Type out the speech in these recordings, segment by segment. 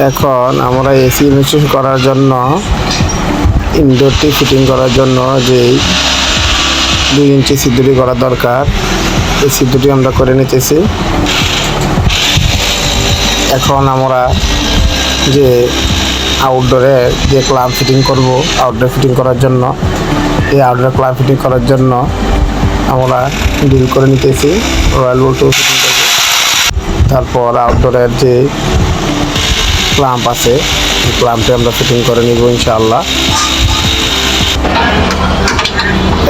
এখন আমরা AC install করার জন্য ইনডোরটি ফিটিং করার জন্য যে দুই ইঞ্চি সিদ্ধুরি করা দরকার, এই সিদ্ধুটি আমরা করে নিতেছি। এখন আমরা যে আউটডোরে যে ক্লাব ফিটিং করব আউটডোর ফিটিং করার জন্য, এই আউটডোর ক্লাব ফিটিং করার জন্য আমরা ডিল করে নিতেছি রয়্যাল বোল্টও ফিটিং করব। তারপর আউটডোরের যে ক্লাম্প আছে এই ক্লাম্পটি আমরা ফিটিং করে নিব ইনশাআল্লাহ।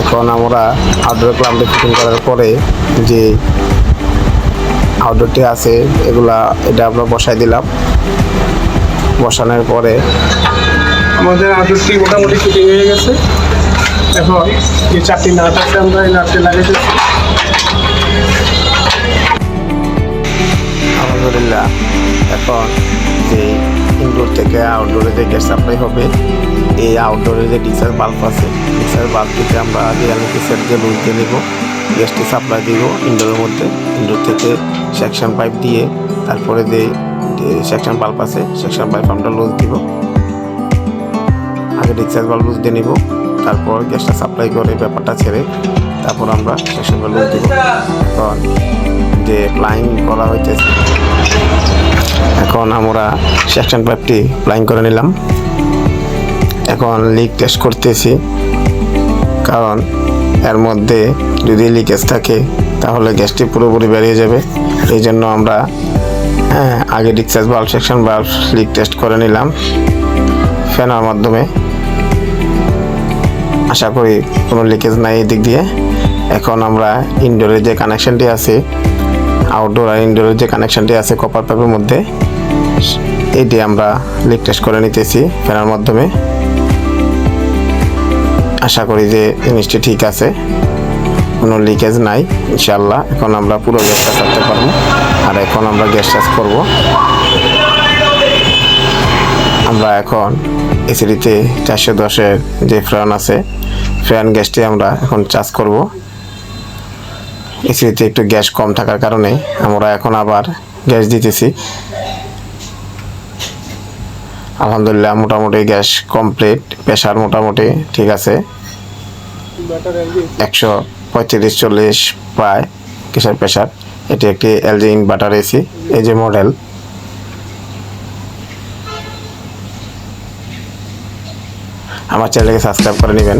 এখন আমরা আউটডোর ক্লাম্পটি ফিটিং করার পরে যে আউটডোরটি আছে এগুলা এটা আমরা বসাই দিলাম। বসানোর পরে আমাদের আদরটি মোটামুটি ফিটিং হয়ে গেছে। এখন যে চারটি নাট আছে আমরা এই নাটকে লাগিয়েছি আলহামদুলিল্লাহ এখন ইনডোর থেকে আউটডোরে যে গ্যাস সাপ্লাই হবে, এই আউটডোরে যে ডিসার বাল্ব আছে ডিসার বাল্ব থেকে আমরা রিয়ালিটিসের যে লুজ দিয়ে নেব গ্যাসটি সাপ্লাই দিব ইনডোরের মধ্যে ইনডোর থেকে সেকশন পাইপ দিয়ে, তারপরে যে সেকশন বাল্ব আছে সেকশন পাইপ আমরা লুজ দিব। আগে ডিসচার্জ বাল্ব লুজ দিয়ে নিব, তারপর গ্যাসটা সাপ্লাই করে ব্যাপারটা ছেড়ে, তারপর আমরা সেকশন বাল্ব লুজ দিব। এখন যে প্লাইং করা হইতেছে এখন আমরা সেকশন পাইপটি প্লাইং করে নিলাম। এখন লিক টেস্ট করতেছি। কারণ এর মধ্যে যদি লিকেজ থাকে তাহলে গ্যাসটি পুরোপুরি বেরিয়ে যাবে। এই জন্য আমরা হ্যাঁ, আগে discharge bulb section bulb leak test করে নিলাম। ফ্যানের মাধ্যমে। আশা করি কোনো লিকেজ নাই এই দিক দিয়ে। এখন আমরা ইনডোরের যে কানেকশনটি আছে আউটডোর আর ইনডোরের যে কানেকশনটি আছে কপার পাইপের মধ্যে, এটি আমরা লিক টেস্ট করে নিতেছি ফ্যানের মাধ্যমে। আশা করি যে জিনিসটি ঠিক আছে। কোনো লিকেজ নাই ইনশাল্লাহ এখন আমরা পুরো গ্যাসটা করতে পারব। আর এখন আমরা গ্যাস চার্জ করব। আমরা এখন এসিডিতে চারশো দশের যে ফ্যান আছে ফ্যান গ্যাসটি আমরা এখন চার্জ করব। এসিডিতে একটু গ্যাস কম থাকার কারণে আমরা এখন আবার গ্যাস দিতেছি। আলহামদুলিল্লাহ মোটামুটি গ্যাস কমপ্লিট প্রেশার মোটামুটি ঠিক আছে। একশো পঁয়ত্রিশ, চল্লিশ প্রায় কিসের প্রেশার এটি একটি এলজি ইনভার্টার এসি, এই যে মডেল। আমার চ্যানেলকে সাবস্ক্রাইব করে নেবেন।